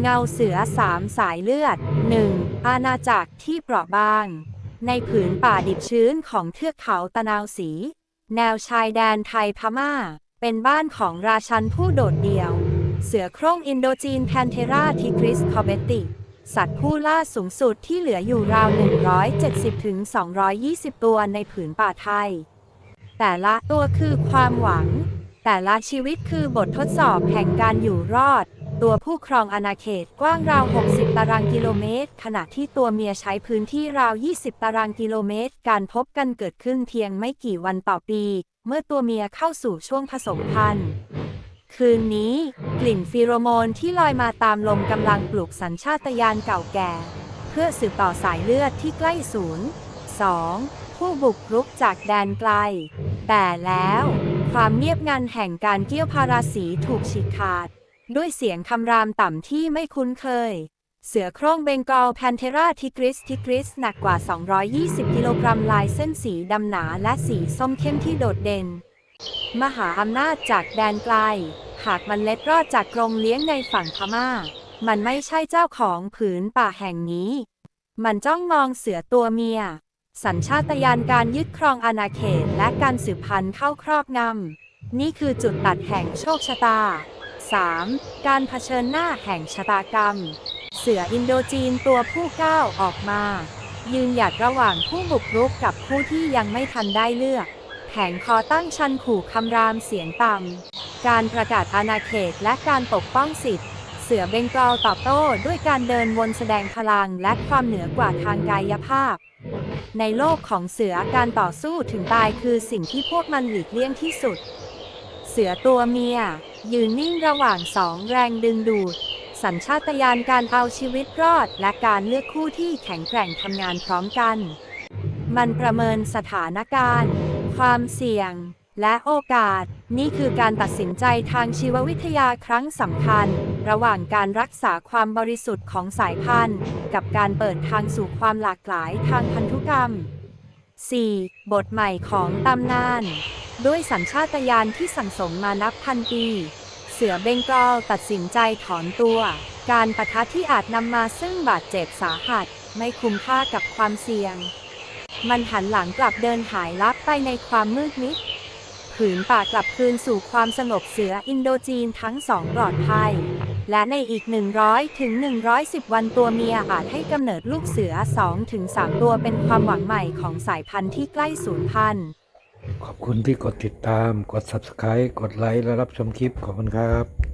เงาเสือสามสายเลือด 1. อาณาจักรที่เปราะบาง ในผืนป่าดิบชื้นของเทือกเขาตะนาวสี แนวชายแดนไทยพม่า เป็นบ้านของราชันผู้โดดเดี่ยว เสือโคร่งอินโดจีนแพนเทราทิกริสคอเบติ สัตว์ผู้ล่าสูงสุดที่เหลืออยู่ราว 170-220 ตัวในผืนป่าไทย แต่ละตัวคือความหวัง แต่ละชีวิตคือบททดสอบแห่งการอยู่รอด ตัวผู้ครองอาณาเขตกว้างราว 60 ตารางกิโลเมตร ขณะที่ตัวเมียใช้พื้นที่ราว 20 ตารางกิโลเมตร การพบกันเกิดขึ้นเพียงไม่กี่วันต่อปี เมื่อตัวเมียเข้าสู่ช่วงผสมพันธุ์ คืนนี้ กลิ่นฟีโรโมนที่ลอยมาตามลมกำลังปลุกสัญชาตญาณเก่าแก่ เพื่อสืบต่อสายเลือดที่ใกล้ศูนย์ 2. ผู้บุกรุกจากแดนไกล แต่แล้ว ความเงียบงันแห่งการเกี่ยวพาราสีถูกฉีกขาด ด้วยเสียงคำรามต่ำที่ไม่คุ้นเคย เสือโคร่งเบงกอลแพนเทราทิกริสทิกริสหนักกว่า 220 กิโลกรัมลายเส้นสีดำหนาและสีส้มเข้มที่โดดเด่น มหาอำนาจจากแดนไกล หากมันเล็ดรอดจากกรงเลี้ยงในฝั่งพม่า มันไม่ใช่เจ้าของผืนป่าแห่งนี้ มันจ้องมองเสือตัวเมีย สัญชาตญาณการยึดครองอาณาเขตและการสืบพันธุ์เข้าครอบงำนี่คือจุดตัดแห่งโชคชะตา 3. การเผชิญหน้าแห่งชะตากรรม เสืออินโดจีนตัวผู้ก้าวออกมา ยืนหยัดระหว่างผู้บุกรุกกับผู้ที่ยังไม่ทันได้เลือก แผงคอตั้งชันขู่คำรามเสียงต่ำ การประกาศอาณาเขตและการปกป้องสิทธิ์เสือเบงกอลตอบโต้ด้วยการเดินวนแสดงพลังและความเหนือกว่าทางกายภาพ ในโลกของเสือการต่อสู้ถึงตายคือสิ่งที่พวกมันหลีกเลี่ยงที่สุด เสือตัวเมีย ยืนนิ่งระหว่างสองแรงดึงดูด สัญชาตญาณการเอาชีวิตรอด และการเลือกคู่ที่แข็งแกร่งทำงานพร้อมกัน มันประเมินสถานการณ์ ความเสี่ยง และโอกาส นี่คือการตัดสินใจทางชีววิทยาครั้งสำคัญ ระหว่างการรักษาความบริสุทธิ์ของสายพันธุ์ กับการเปิดทางสู่ความหลากหลายทางพันธุกรรม 4. บทใหม่ของตำนาน ด้วยสัญชาตญาณที่สั่งสมมานับพันปี เสือเบงกอลตัดสินใจถอนตัว การประทะที่อาจนำมาซึ่งบาดเจ็บสาหัส ไม่คุ้มค่ากับความเสี่ยง มันหันหลังกลับเดินหายลับไปในความมืดมิดผืนป่ากลับคืนสู่ความสงบเสืออินโดจีนทั้งสองปลอดภัย และในอีก 100 ถึง 110 วันตัวเมียอาจให้กำเนิดลูกเสือ 2 ถึง 3 ตัวเป็นความหวังใหม่ของสายพันธุ์ที่ใกล้สูญพันธุ์ ขอบคุณที่กดติดตาม กด subscribe กดไลค์และรับชมคลิปขอบคุณครับ